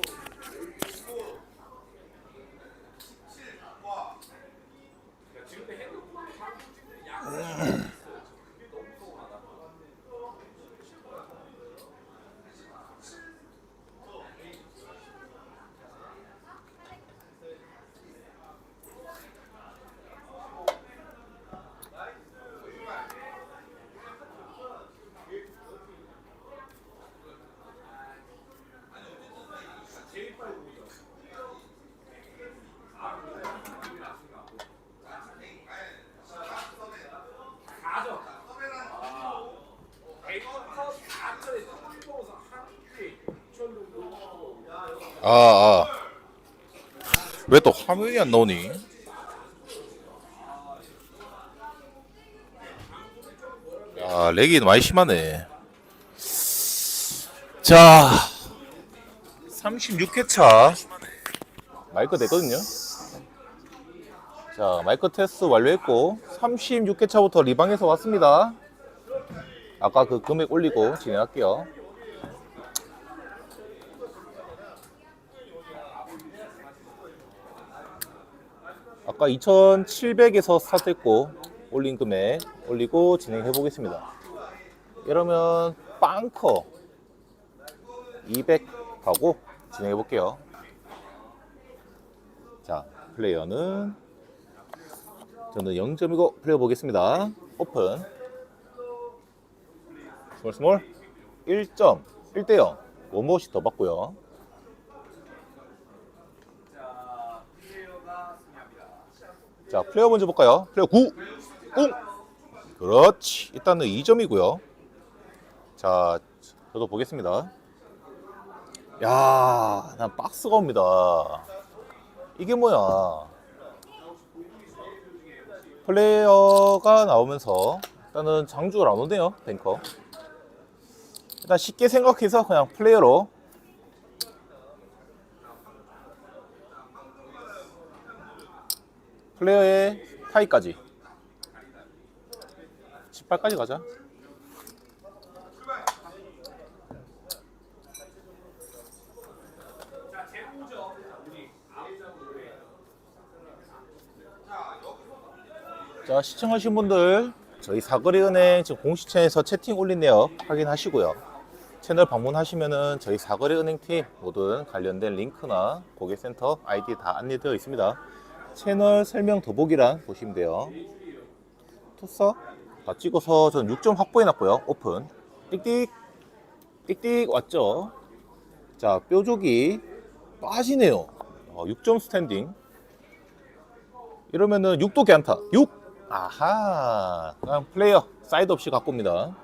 back. 아, 아. 왜 또 화면이 안 나오니? 야, 렉이 많이 심하네. 자, 36회차. 마이크 됐거든요. 자, 마이크 테스트 완료했고, 36회차부터 리방에서 왔습니다. 아까 그 금액 올리고 진행할게요. 아까 2,700에서 스타트했고 올린 금액 올리고 진행해 보겠습니다. 이러면 빵커 200 하고 진행해 볼게요. 자, 플레이어는 저는 0점이고 플레이어 보겠습니다. 오픈. 스몰 스몰 1점 1대 0 원모시 더 받고요. 자, 플레이어 먼저 볼까요? 플레이어 9, 꿍! 그렇지. 일단은 2점이고요. 자, 저도 보겠습니다. 야, 난 박스가 옵니다. 이게 뭐야? 플레이어가 나오면서 일단은 장주가 안 오네요, 뱅커. 일단 쉽게 생각해서 그냥 플레이어로 플레이어의 타이까지. 18까지 가자. 자 시청하신 분들 저희 사거리은행 지금 공식채에서 채팅 올린 내역 확인하시고요. 채널 방문하시면은 저희 사거리은행 팀 모든 관련된 링크나 고객센터 아이디 다 안내되어 있습니다 채널 설명 더보기란 보시면 돼요. 토서 다 찍어서 전 6점 확보해 놨고요. 오픈. 띡띡. 띡띡 왔죠. 자, 뾰족이 빠지네요. 어, 6점 스탠딩. 이러면은 6도 괜찮다. 6. 아하. 그냥 플레이어 사이드 없이 갖고 옵니다.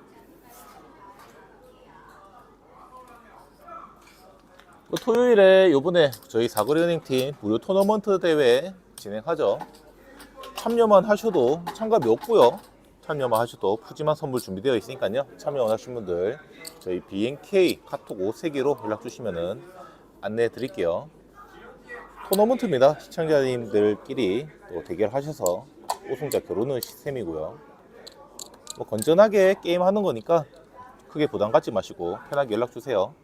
그 토요일에 요번에 저희 사거리 은행 팀 무료 토너먼트 대회 진행하죠. 참여만 하셔도 참가비 없고요. 참여만 하셔도 푸짐한 선물 준비되어 있으니까요. 참여 원하시는 분들 저희 BNK 카톡 5세기로 연락 주시면은 안내해 드릴게요. 토너먼트입니다. 시청자님들끼리 또 대결하셔서 우승자 겨루는 시스템이고요. 뭐 건전하게 게임 하는 거니까 크게 부담 갖지 마시고 편하게 연락 주세요.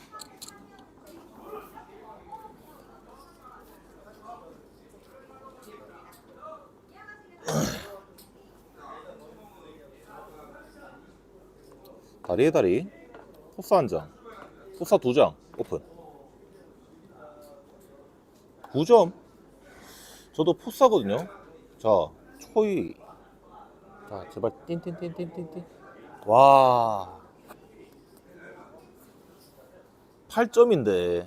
다리에 다리. 포스 한 장, 포스 두 장, 오픈. 9점. 저도 포스하거든요. 자 초이. 자 제발 띵띵띵띵띵띵. 와. 8점인데.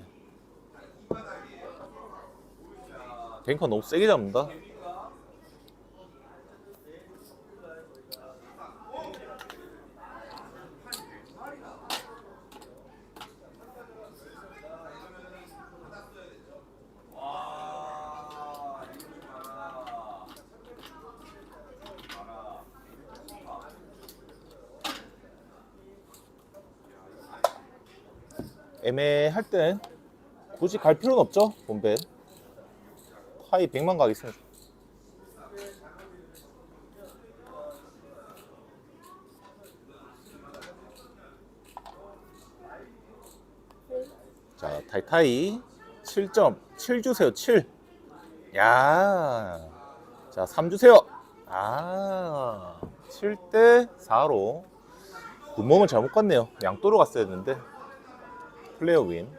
뱅커 너무 세게 잡는다 애매할 땐 굳이 갈 필요는 없죠 본배 파이 100만 가겠습니다 자 타이타이 7점 7 주세요 7 야. 자, 3 주세요. 아. 7 대 4로 굿몸은 잘못 갔네요. 양도로 갔어야 했는데 플레이어 윈.